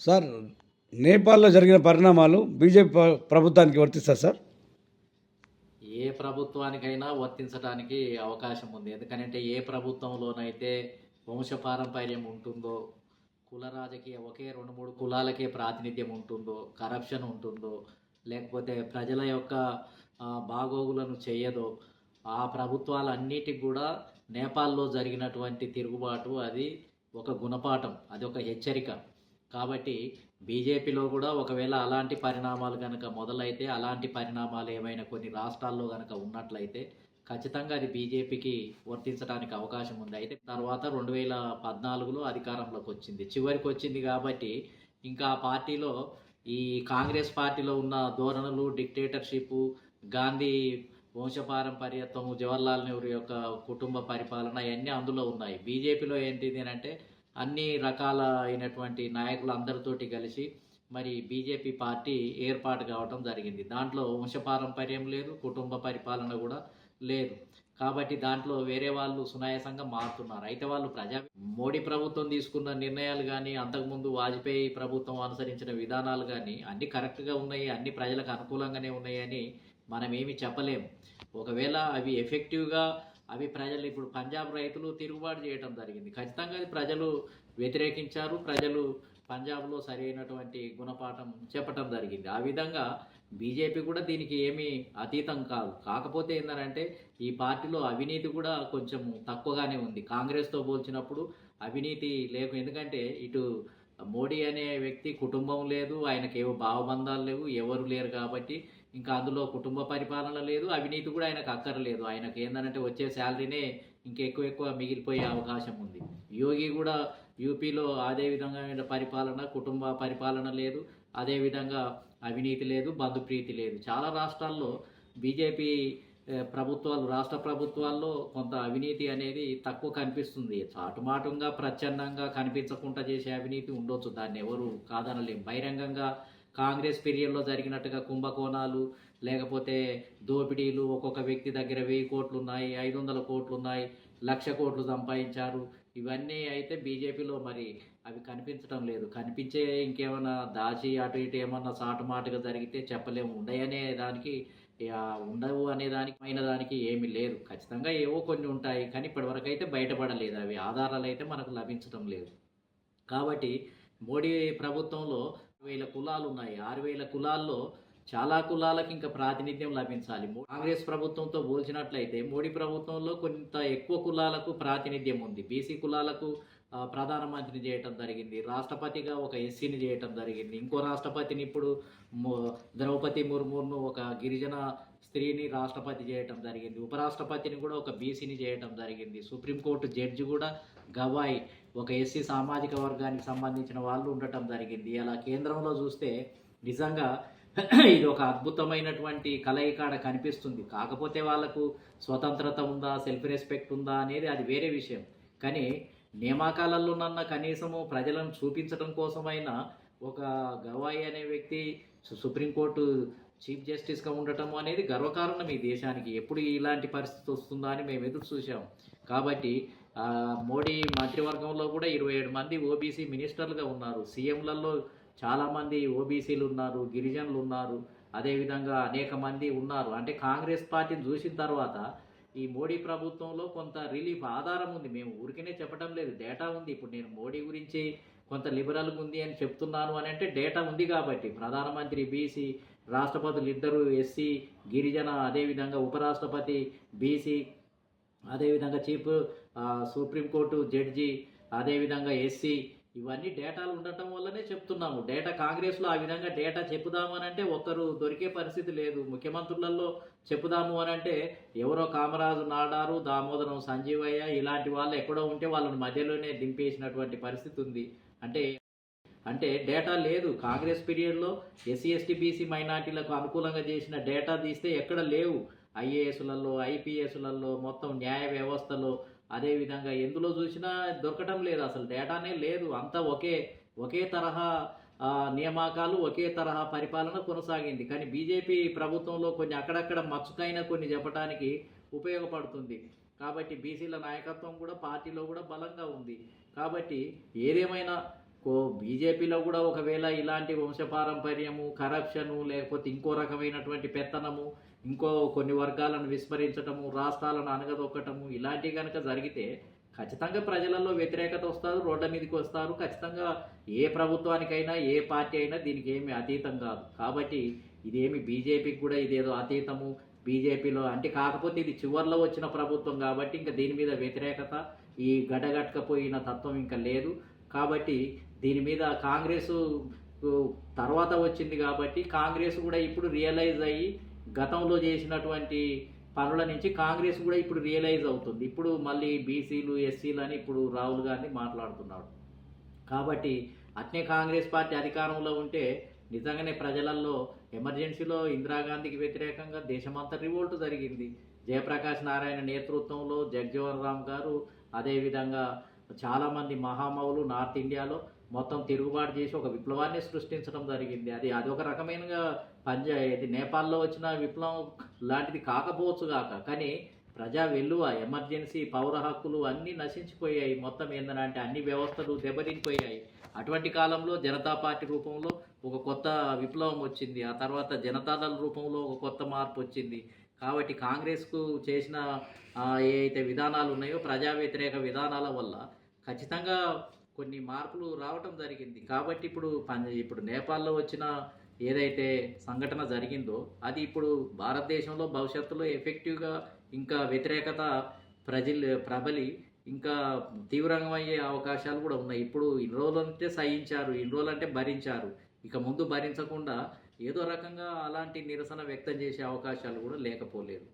Sir నేపాల్లో జరిగిన పరిణామాలు బీజేపీ ప్రభుత్వానికి వర్తిస్తా సార్? ఏ ప్రభుత్వానికైనా వర్తించడానికి అవకాశం ఉంది. ఎందుకంటే ఏ ప్రభుత్వంలోనైతే వంశపారంపర్యం ఉంటుందో కుల రాజకీయ ఒకే రెండు మూడు కులాలకే ప్రాతినిధ్యం ఉంటుందో కరప్షన్ ఉంటుందో లేకపోతే ప్రజల యొక్క బాగోగులను చేయదో ఆ ప్రభుత్వాలన్నిటికి కూడా నేపాల్లో జరిగినటువంటి తిరుగుబాటు అది ఒక గుణపాఠం అది ఒక హెచ్చరిక. కాబట్టి బీజేపీలో కూడా ఒకవేళ అలాంటి పరిణామాలు కనుక మొదలైతే అలాంటి పరిణామాలు ఏమైనా కొన్ని రాష్ట్రాల్లో కనుక ఉన్నట్లయితే ఖచ్చితంగా అది బీజేపీకి వర్తించడానికి అవకాశం ఉంది. అయితే తర్వాత రెండు వేల పద్నాలుగులో అధికారంలోకి వచ్చింది. చివరికి వచ్చింది కాబట్టి ఇంకా ఆ పార్టీలో ఈ కాంగ్రెస్ పార్టీలో ఉన్న ధోరణులు డిక్టేటర్షిప్ గాంధీ వంశపారంపర్యత్వం జవహర్లాల్ నెహ్రూ యొక్క కుటుంబ పరిపాలన ఇవన్నీ అందులో ఉన్నాయి. బీజేపీలో ఏంటిది అని అంటే అన్ని రకాల అయినటువంటి నాయకులు అందరితోటి కలిసి మరి బీజేపీ పార్టీ ఏర్పాటు కావడం జరిగింది. దాంట్లో వంశపారంపర్యం లేదు కుటుంబ పరిపాలన కూడా లేదు. కాబట్టి దాంట్లో వేరే వాళ్ళు సునాయాసంగా మారుతున్నారు. అయితే వాళ్ళు ప్రజా మోడీ ప్రభుత్వం తీసుకున్న నిర్ణయాలు కానీ అంతకుముందు వాజ్పేయి ప్రభుత్వం అనుసరించిన విధానాలు కానీ అన్ని కరెక్ట్గా ఉన్నాయి అన్ని ప్రజలకు అనుకూలంగానే ఉన్నాయని మనం ఏమి ఒకవేళ అవి ఎఫెక్టివ్గా అవి ప్రజలు ఇప్పుడు పంజాబ్ రైతులు తిరుగుబాటు చేయడం జరిగింది. ఖచ్చితంగా అది ప్రజలు వ్యతిరేకించారు ప్రజలు పంజాబ్లో సరైనటువంటి గుణపాఠం చెప్పటం జరిగింది. ఆ విధంగా బీజేపీ కూడా దీనికి ఏమీ అతీతం కాదు. కాకపోతే ఏంటంటే ఈ పార్టీలో అవినీతి కూడా కొంచెం తక్కువగానే ఉంది. కాంగ్రెస్తో పోల్చినప్పుడు అవినీతి లేకు ఎందుకంటే ఇటు మోడీ అనే వ్యక్తి కుటుంబం లేదు ఆయనకి ఏవో భావబంధాలు లేవు ఎవరు లేరు కాబట్టి ఇంకా అందులో కుటుంబ పరిపాలన లేదు అవినీతి కూడా ఆయనకు అక్కర్లేదు. ఆయనకు ఏంటంటే వచ్చే శాలరీనే ఇంకెక్కువ ఎక్కువ మిగిలిపోయే అవకాశం ఉంది. యోగి కూడా యూపీలో అదే విధంగా పరిపాలన కుటుంబ పరిపాలన లేదు అదేవిధంగా అవినీతి లేదు బంధుప్రీతి లేదు. చాలా రాష్ట్రాల్లో బీజేపీ ప్రభుత్వాలు రాష్ట్ర ప్రభుత్వాల్లో కొంత అవినీతి అనేది తక్కువ కనిపిస్తుంది. చాటుమాటంగా ప్రచ్ఛన్నంగా కనిపించకుండా చేసే అవినీతి ఉండొచ్చు. దాన్ని ఎవరు కాదనలేం. బహిరంగంగా కాంగ్రెస్ పీరియడ్లో జరిగినట్టుగా కుంభకోణాలు లేకపోతే దోపిడీలు ఒక్కొక్క వ్యక్తి దగ్గర వెయ్యి కోట్లు ఉన్నాయి ఐదు వందల కోట్లు ఉన్నాయి లక్ష కోట్లు సంపాదించారు. ఇవన్నీ అయితే బీజేపీలో మరి అవి కనిపించడం లేదు. కనిపించే ఇంకేమైనా దాచి అటు ఇటు ఏమన్నా సాటుమాటుగా జరిగితే చెప్పలేము. ఉండయనే దానికి ఉండవు అనే దానికి అయిన దానికి ఏమీ లేదు. ఖచ్చితంగా ఏవో కొన్ని ఉంటాయి కానీ ఇప్పటివరకు అయితే బయటపడలేదు. అవి ఆధారాలు అయితే మనకు లభించడం లేదు. కాబట్టి మోడీ ప్రభుత్వంలో వేల కులాలు ఉన్నాయి. ఆరు వేల కులాల్లో చాలా కులాలకు ఇంకా ప్రాతినిధ్యం లభించాలి. కాంగ్రెస్ ప్రభుత్వంతో పోల్చినట్లయితే మోడీ ప్రభుత్వంలో కొంత ఎక్కువ కులాలకు ప్రాతినిధ్యం ఉంది. బీసీ కులాలకు ప్రధానమంత్రిని చేయటం జరిగింది. రాష్ట్రపతిగా ఒక ఎస్సీని చేయటం జరిగింది. ఇంకో రాష్ట్రపతిని ఇప్పుడు మో- ద్రౌపది ముర్మును ఒక గిరిజన స్త్రీని రాష్ట్రపతి చేయటం జరిగింది. ఉపరాష్ట్రపతిని కూడా ఒక బీసీని చేయటం జరిగింది. సుప్రీంకోర్టు జడ్జి కూడా గవాయి. ఒక ఎస్సీ సామాజిక వర్గానికి సంబంధించిన వాళ్ళు ఉండటం జరిగింది. అలా కేంద్రంలో చూస్తే నిజంగా ఇది ఒక అద్భుతమైనటువంటి కలయికాడ కనిపిస్తుంది. కాకపోతే వాళ్ళకు స్వతంత్రత ఉందా సెల్ఫ్ రెస్పెక్ట్ ఉందా అనేది అది వేరే విషయం. కానీ నియామకాలలోనన్న కనీసము ప్రజలను చూపించడం కోసమైనా ఒక గవాయి అనే వ్యక్తి సుప్రీంకోర్టు చీఫ్ జస్టిస్గా ఉండటం అనేది గర్వకారణం ఈ దేశానికి. ఎప్పుడు ఇలాంటి పరిస్థితి వస్తుందా అని మేము ఎదురు చూసాం కాబట్టి మోడీ మంత్రివర్గంలో కూడా ఇరవై ఏడు మంది ఓబీసీ మినిస్టర్లుగా ఉన్నారు. సీఎంలలో చాలామంది ఓబీసీలు ఉన్నారు గిరిజనులు ఉన్నారు. అదేవిధంగా అనేక మంది ఉన్నారు. అంటే కాంగ్రెస్ పార్టీని చూసిన తర్వాత ఈ మోడీ ప్రభుత్వంలో కొంత రిలీఫ్ ఆధారం ఉంది. మేము ఊరికనే చెప్పడం లేదు. డేటా ఉంది. ఇప్పుడు నేను మోడీ గురించి కొంత లిబరల్గా ఉంది అని చెప్తున్నాను అని అంటే డేటా ఉంది కాబట్టి. ప్రధానమంత్రి బీసీ రాష్ట్రపతులు ఇద్దరు ఎస్సీ గిరిజన అదేవిధంగా ఉపరాష్ట్రపతి బీసీ అదేవిధంగా చీఫ్ సుప్రీంకోర్టు జడ్జి అదేవిధంగా ఎస్సీ. ఇవన్నీ డేటాలు ఉండటం వల్లనే చెప్తున్నాము. డేటా కాంగ్రెస్లో ఆ విధంగా డేటా చెప్పుదామని అంటే ఒక్కరు దొరికే పరిస్థితి లేదు. ముఖ్యమంత్రులలో చెప్పుదాము అని అంటే ఎవరో కామరాజు నాడారు దామోదరం సంజీవయ్య ఇలాంటి వాళ్ళు ఎక్కడో ఉంటే వాళ్ళని మధ్యలోనే దింపేసినటువంటి పరిస్థితి ఉంది. అంటే అంటే డేటా లేదు. కాంగ్రెస్ పీరియడ్లో ఎస్సీ ఎస్టీ బీసీ మైనార్టీలకు అనుకూలంగా చేసిన డేటా తీస్తే ఎక్కడ లేవు. ఐఏఎస్లలో ఐపీఎస్లలో మొత్తం న్యాయ వ్యవస్థలో. అదేవిధంగా ఎందులో చూసినా దొరకటం లేదు. అసలు డేటానే లేదు. అంతా ఒకే ఒకే తరహా నియామకాలు ఒకే తరహా పరిపాలన కొనసాగింది. కానీ బీజేపీ ప్రభుత్వంలో కొన్ని అక్కడక్కడ మచ్చుకైన కొన్ని చెప్పడానికి ఉపయోగపడుతుంది. కాబట్టి బీసీల నాయకత్వం కూడా పార్టీలో కూడా బలంగా ఉంది. కాబట్టి ఏదేమైనా ఓ బీజేపీలో కూడా ఒకవేళ ఇలాంటి వంశపారంపర్యము కరప్షను లేకపోతే ఇంకో రకమైనటువంటి పెత్తనము ఇంకో కొన్ని వర్గాలను విస్మరించటము రాష్ట్రాలను అనగదొక్కటము ఇలాంటివి కనుక జరిగితే ఖచ్చితంగా ప్రజలలో వ్యతిరేకత వస్తారు రోడ్ల మీదకి వస్తారు. ఖచ్చితంగా ఏ ప్రభుత్వానికైనా ఏ పార్టీ అయినా దీనికి ఏమి అతీతం కాదు. కాబట్టి ఇదేమి బీజేపీకి కూడా ఇదేదో అతీతము. బీజేపీలో అంటే కాకపోతే ఇది చివర్లో వచ్చిన ప్రభుత్వం కాబట్టి ఇంకా దీని మీద వ్యతిరేకత ఈ గడగట్టకపోయిన తత్వం ఇంకా లేదు. కాబట్టి దీని మీద కాంగ్రెస్ తర్వాత వచ్చింది కాబట్టి కాంగ్రెస్ కూడా ఇప్పుడు రియలైజ్ అయ్యి గతంలో చేసినటువంటి పనుల నుంచి కాంగ్రెస్ కూడా ఇప్పుడు రియలైజ్ అవుతుంది. ఇప్పుడు మళ్ళీ బీసీలు ఎస్సీలు అని ఇప్పుడు రాహుల్ గాంధీ మాట్లాడుతున్నాడు కాబట్టి అట్నే కాంగ్రెస్ పార్టీ అధికారంలో ఉంటే నిజంగానే ప్రజలలో ఎమర్జెన్సీలో ఇందిరాగాంధీకి వ్యతిరేకంగా దేశమంతా రివోల్ట్ జరిగింది. జయప్రకాష్ నారాయణ నేతృత్వంలో జగ్జీవన్ రామ్ గారు అదేవిధంగా చాలామంది మహామౌలు నార్త్ ఇండియాలో మొత్తం తిరుగుబాటు చేసి ఒక విప్లవాన్ని సృష్టించడం జరిగింది. అది అది ఒక రకమైన పంజా ఇది నేపాల్లో వచ్చిన విప్లవం లాంటిది కాకపోవచ్చు కాక కానీ ప్రజా వెల్లువ ఎమర్జెన్సీ పౌర హక్కులు అన్నీ నశించిపోయాయి. మొత్తం ఏంటంటే అన్ని వ్యవస్థలు దెబ్బతినిపోయాయి. అటువంటి కాలంలో జనతా పార్టీ రూపంలో ఒక కొత్త విప్లవం వచ్చింది. ఆ తర్వాత జనతాదళ రూపంలో ఒక కొత్త మార్పు వచ్చింది. కాబట్టి కాంగ్రెస్కు చేసిన ఏ అయితే విధానాలు ఉన్నాయో ప్రజా వ్యతిరేక విధానాల వల్ల ఖచ్చితంగా కొన్ని మార్పులు రావటం జరిగింది. కాబట్టి ఇప్పుడు పం- ఇప్పుడు నేపాల్లో వచ్చిన ఏదైతే సంఘటన జరిగిందో అది ఇప్పుడు భారతదేశంలో భవిష్యత్తులో ఎఫెక్టివ్గా ఇంకా వ్యతిరేకత ప్రజలు ప్రబలి ఇంకా తీవ్రంగా అయ్యే అవకాశాలు కూడా ఉన్నాయి. ఇప్పుడు ఇన్ని రోజులు అంటే సహించారు ఇన్ని రోజులు అంటే భరించారు. ఇక ముందు భరించకుండా ఏదో రకంగా అలాంటి నిరసన వ్యక్తం చేసే అవకాశాలు కూడా లేకపోలేదు.